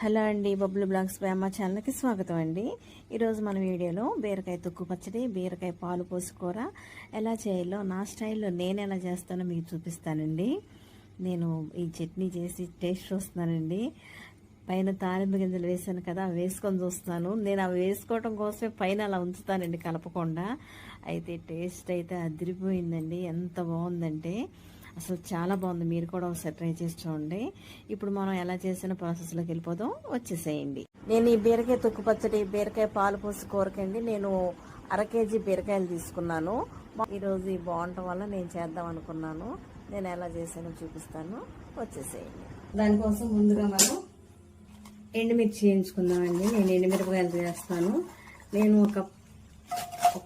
Hello అండి బబ్బులు blogs by అమ్మ ఛానల్కి స్వాగతం అండి. ఈరోజు మన వీడియోలో బీరకాయ తొక్కు పచ్చడి బీరకాయ పాలు పోసుకోర కూర ఎలా చేయాలో నా స్టైల్లో నేను ఎలా చేస్తానో మీకు చూపిస్తానండి. నేను ఈ చట్నీ చేసి టేస్ట్ చూస్తున్నానండి. పైన తాలింపు గింజలు వేసాను కదా అవి వేసుకొని చూస్తున్నాను. నేను అవి వేసుకోవడం కోసమే పైన అలా ఉంచుతానండి కలపకుండా. అయితే టేస్ట్ అయితే అదిరిపోయిందండి ఎంత బాగుందంటే. అసలు చాలా బాగుంది. మీరు కూడా ఒకసారి ట్రై చేసి చూడండి. ఇప్పుడు మనం ఎలా చేసిన ప్రాసెస్లోకి వెళ్ళిపోదాం? వచ్చేసేయండి. నేను ఈ బీరకాయ తొక్కు పచ్చడి బీరకాయ పాలు పోసి కూరకండి. నేను అర కేజీ బీరకాయలు తీసుకున్నాను. ఈరోజు ఈ బాగుండటం వల్ల నేను చేద్దాం అనుకున్నాను. నేను ఎలా చేసానో చూపిస్తాను. వచ్చేసేయండి. దానికోసం ముందుగా మనం ఎండుమిర్చి వేయించుకుందామండి. నేను ఎండుమిరపకాయలు చేస్తాను నేను ఒక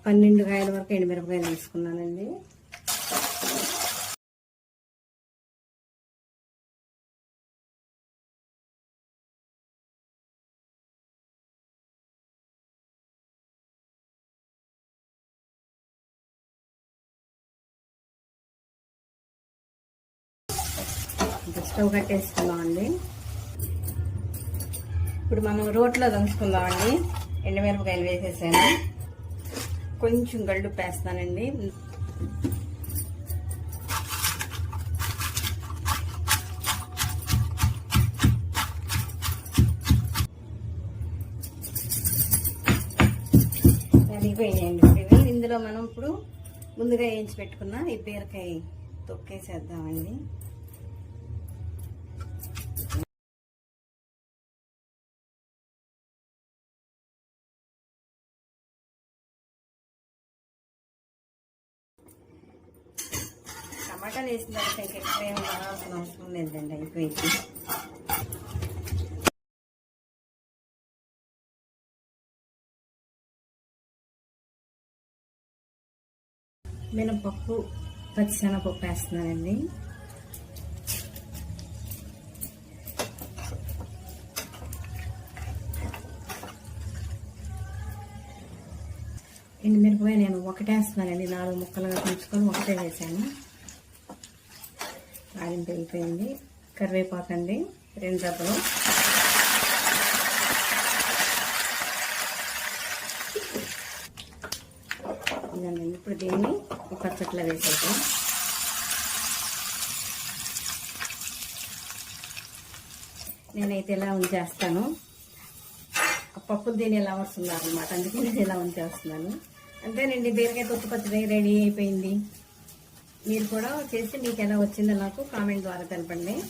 పన్నెండు కాయల వరకు ఎండుమిరపకాయలు తీసుకున్నానండి. స్టవ్ కట్టేసుకుందాం అండి. ఇప్పుడు మనం రోట్లో దంచుకుందామండి ఎండమిరపకాయలు వేసేసాను. కొంచెం గళ్ళు పేస్తానండి కరిగిపోయినాయండి ఇప్పుడు ఇవి. ఇందులో మనం ఇప్పుడు ముందుగా వేయించి పెట్టుకున్న ఈ బీరకాయ తొక్కేసేద్దామండి. టమాటాలు వేసిన తర్వాత ఎక్కువ ఏమి కావాల్సిన అవసరం లేదండి అయిపోయింది. మినపప్పు పచ్చిశనగపప్పు వేస్తున్నానండి. ఎండుమిరపకాయ నేను ఒకటే వేస్తున్నానండి నాలుగు ముక్కలుగా పెంచుకొని ఒకటే వేసాను. ఆయిల్ వెళ్ళిపోయింది కరివేపాకు అండి. రెండు డబ్బులు ఇదండి ఇప్పుడు దీన్ని ఒక పచ్చట్లో వేసేద్దాం. నేనైతే ఇలా ఉంచేస్తాను. పప్పులు పప్పు దీన్ని ఎలా వస్తున్నారు అనమాట అందుకే నేను ఇలా ఉంచేస్తున్నాను. అంతేనండి బీరకాయ తొక్కు పచ్చడి రెడీ అయిపోయింది. మీరు కూడా చేసి మీకు ఎలా వచ్చిందో నాకు కామెంట్ ద్వారా తెలపండి.